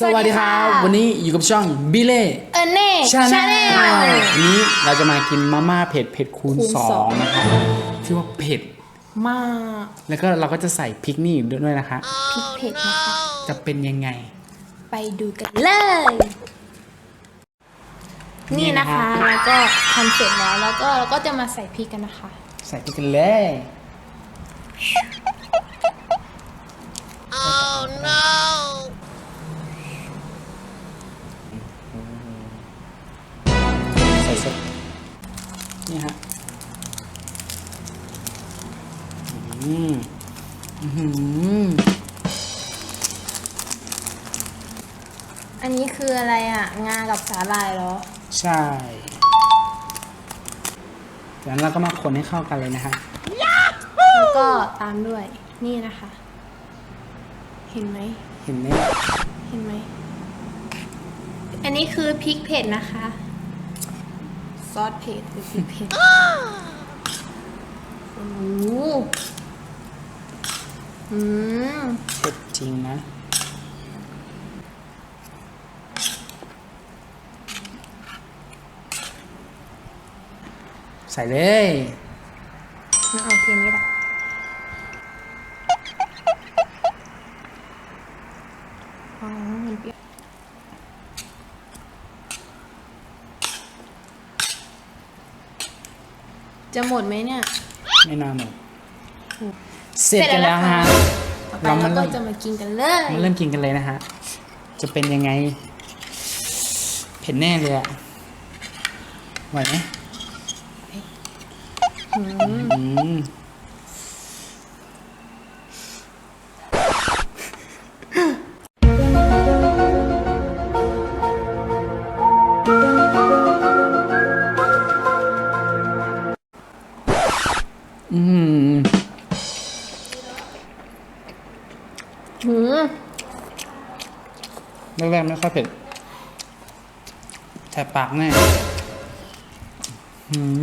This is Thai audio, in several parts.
สวัสดีครับ วันนี้อยู่กับช่องบิเล่เออเน่ชาแนแนลลวันนี้เราจะมากินมาม่าเผ็ดเผ็ดคูณคูณสอสองงนะครับที่ว่าเผ็ดมาก แล้วก็เราก็จะใส่พริกนี่ด้วยนะคะพริกเผ็ดนะคะ จะเป็นยังไง ไปดูกันเลย นี่นะคะแล้วก็ทำเสร็จแล้วแล้วก็เราก็จะมาใส่พริกกันนะคะ ใส่พริกกันเลยใออะไรอะ งากับสาหร่ายเหรอ ใช่จากนั้นเราก็มาคนให้เข้ากันเลยนะฮะแล้วก็ตามด้วย นี่นะคะ เห็นไหม เห็นไหมเห็นไหม อันนี้คือพริกเผ็ดนะคะ ซอสเผ็ดหรือพริกเผ็ด โอ้โหอืม เผ็ดจริงนะ ใส่เลยมาเอาเพียงนี้ละอ๋อมันเปรี้ยวจะหมดไหมเนี่ย ไม่นานหมดเสร็จกันแล้วฮะต่อไปเรามาเราเริ่ก็มจะมากินกันเลยมาเริ่มกินกันเลยนะฮะ จะเป็นยังไง เผ็ดแน่เลยอะไหวไหม อืมอืมหืมแรกๆไม่ค่อยเผ็ดแสบปากแน่อืม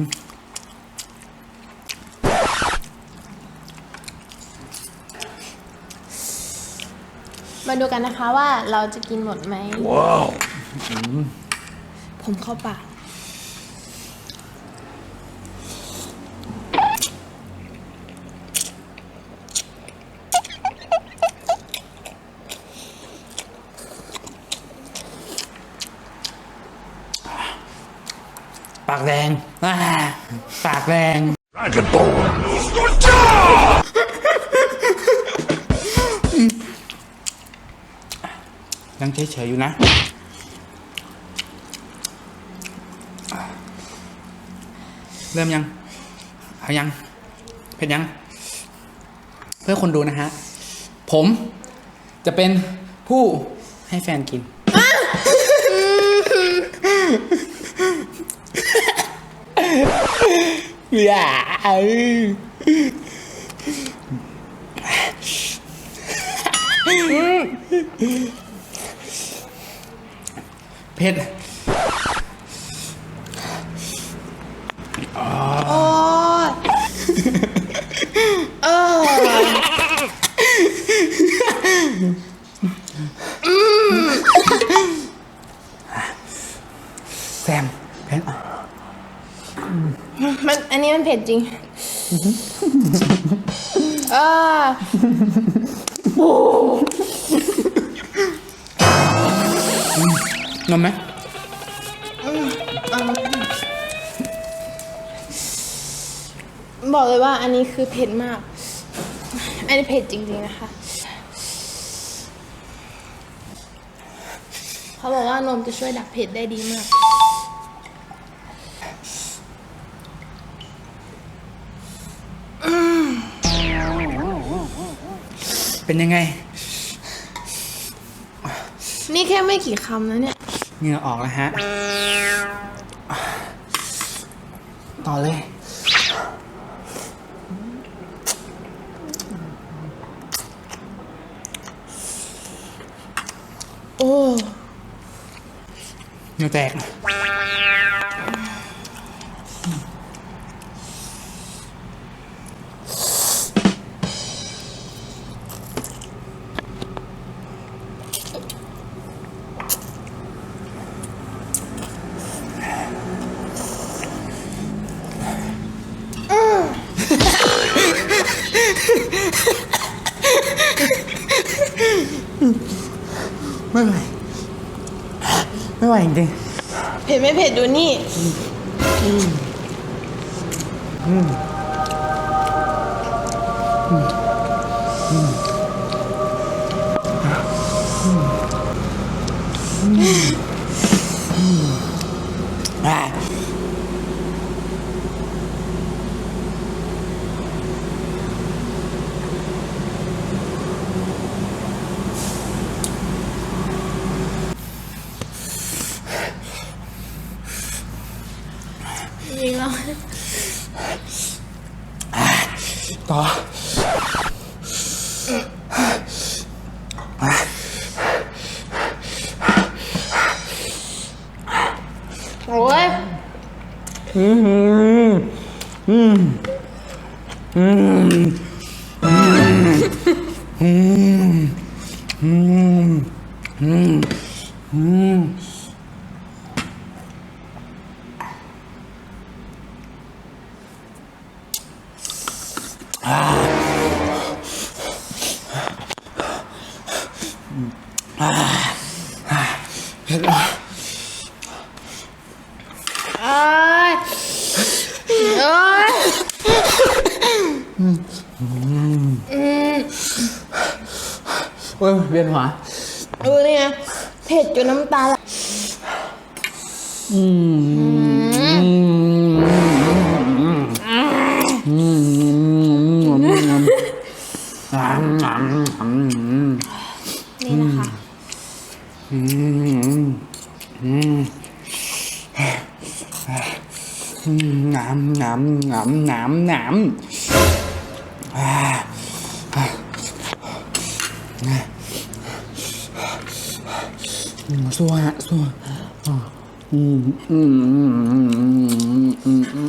มาดูกันนะคะว่าเราจะกินหมดไหม ว้าวผมเข้าปาก ปากแดง ยังเฉยๆอยู่นะ เริ่มยังเอายังเผ็ดยัง เพื่อคนดูนะฮะ ผมจะเป็นผู้ให้แฟนกิน อย่า เอ้ยเผ็ดโอ้ยเออแซมเผ็ดมันอันนี้มันเผ็ดจริงเออ นมไหมบอกเลยว่าอันนี้คือเผ็ดมาก อันนี้เผ็ดจริงๆนะคะ เขาบอกว่านมจะช่วยดับเผ็ดได้ดีมาก เป็นยังไง นี่แค่ไม่กี่คำนะเนี่ย เหงื่อออกแล้วฮะ ต่อเลย โอ้เหงื่อแตก ไม่ไหว ไม่ไหวจริงเผ็ดไม่เผ็ดดูนี่ ๆ โอ้ย เ ยเอ้ยโอ้ยเวียนหัวดูนี่ไงเผ็ดจนน้ำตาไหลนี่นะคะ น้ำน้ำน้ำน้ำน้ำอ่าอ่าอืม สู้ฮะสู้อ่าอืมอืมอืมอืมอืมอ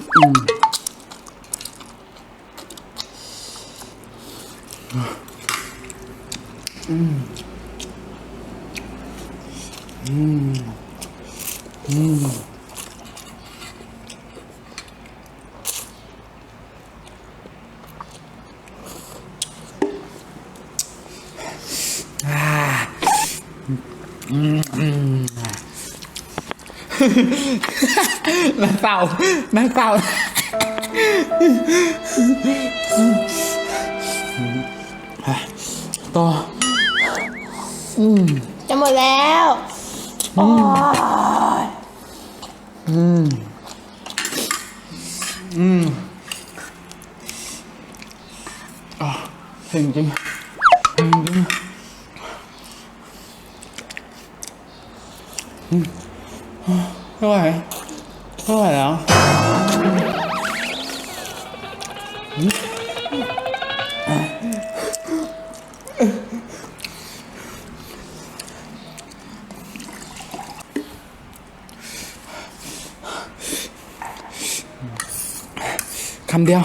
ืมอืม น่าเศร้าน่าเศร้าต่อจะหมดแล้วเพ่งจริงเพ่งจริงอืม ไม่ไหวไม่ไหวแล้วคำเดียว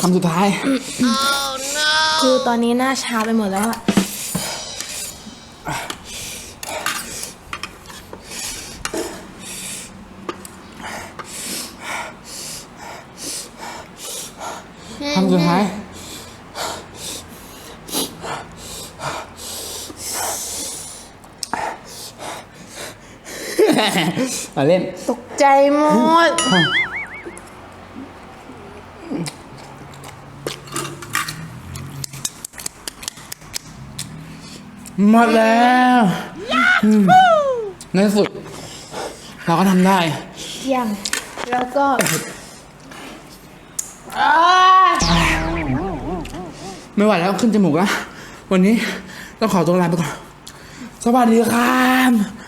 คำสุดท้าย คือตอนนี้หน้าชาไปหมดแล้วอะำสุดท้ายมาเล่น ตกใจหมด หมดแล้วอืมในที่สุด เราก็ทำได้ยังแล้วก็อ้าย ไม่ไหวแล้วขึ้นจมูกแล้ว วันนี้ต้องขอตัวลาไปก่อน สวัสดีครับ